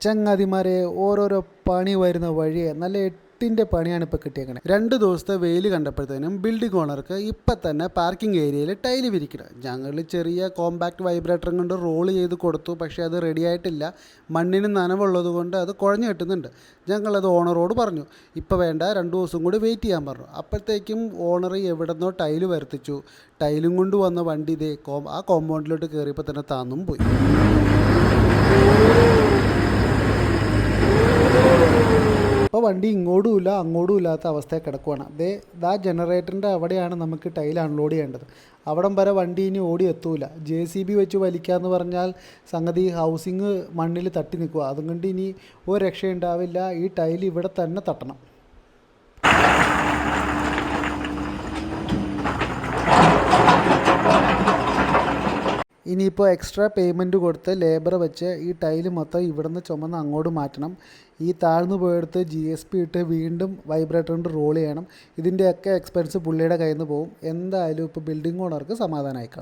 ചങ്ങാതിമാരെ ഓരോരോ പണി വരുന്ന വഴിയെ നല്ല എട്ടിന്റെ പണിയാണ് ഇപ്പോൾ കിട്ടിയേക്കണത് രണ്ട് ദിവസത്തെ വെയിൽ കണ്ടപ്പോഴത്തേനും ബിൽഡിംഗ് ഓണർക്ക് ഇപ്പം തന്നെ പാർക്കിംഗ് ഏരിയയിൽ ടൈൽ വിരിക്കണം. ഞങ്ങൾ ചെറിയ കോമ്പാക്ട് വൈബ്രേറ്റർ കൊണ്ട് റോൾ ചെയ്ത് കൊടുത്തു. പക്ഷേ അത് റെഡി ആയിട്ടില്ല. മണ്ണിന് നനവുള്ളത് കൊണ്ട് അത് കുഴഞ്ഞു കിട്ടുന്നുണ്ട്. ഞങ്ങളത് ഓണറോട് പറഞ്ഞു. ഇപ്പോൾ വേണ്ട രണ്ട് ദിവസം കൂടി വെയിറ്റ് ചെയ്യാൻ പറഞ്ഞു. അപ്പോഴത്തേക്കും ഓണർ എവിടെന്നോ ടൈൽ വരുത്തിച്ചു. ടൈലും കൊണ്ട് വന്ന വണ്ടി ഇതേ കോ ആ കോമ്പൗണ്ടിലോട്ട് കയറിയപ്പോൾ തന്നെ താന്നും പോയി. അപ്പോൾ വണ്ടി ഇങ്ങോട്ടും ഇല്ല അങ്ങോട്ടും ഇല്ലാത്ത അവസ്ഥയിൽ കിടക്കുവാണ്. അതേ ദാ ജനറേറ്ററിന്റെ അവിടെയാണ് നമുക്ക് ടൈൽ അൺലോഡ് ചെയ്യേണ്ടത്. അവിടം വരെ വണ്ടി ഇനി ഓടി എത്തൂല. ജെ സി ബി വെച്ച് വലിക്കുക എന്ന് പറഞ്ഞാൽ സംഗതി ഹൗസിങ് മണ്ണിൽ തട്ടി നിൽക്കുക അതുകൊണ്ട് ഇനി ഒരു രക്ഷയുണ്ടാവില്ല. ഈ ടൈൽ ഇവിടെ തന്നെ തട്ടണം. ഇനിയിപ്പോൾ എക്സ്ട്രാ പേയ്മെന്റ് കൊടുത്ത് ലേബർ വെച്ച് ഈ ടൈൽ മൊത്തം ഇവിടുന്ന് ചുമന്ന് അങ്ങോട്ട് മാറ്റണം. ഈ താഴ്ന്നു പോയെടുത്ത് ജി എസ് പി ഇട്ട് വീണ്ടും വൈബ്രേറ്റർ കൊണ്ട് റോൾ ചെയ്യണം. ഇതിന്റെയൊക്കെ എക്സ്പെൻസ് പുള്ളിയുടെ കയ്യിൽ നിന്ന് പോകും എന്തായാലും ഇപ്പോൾ ബിൽഡിംഗ് ഓണർക്ക് സമാധാനമായി കാണും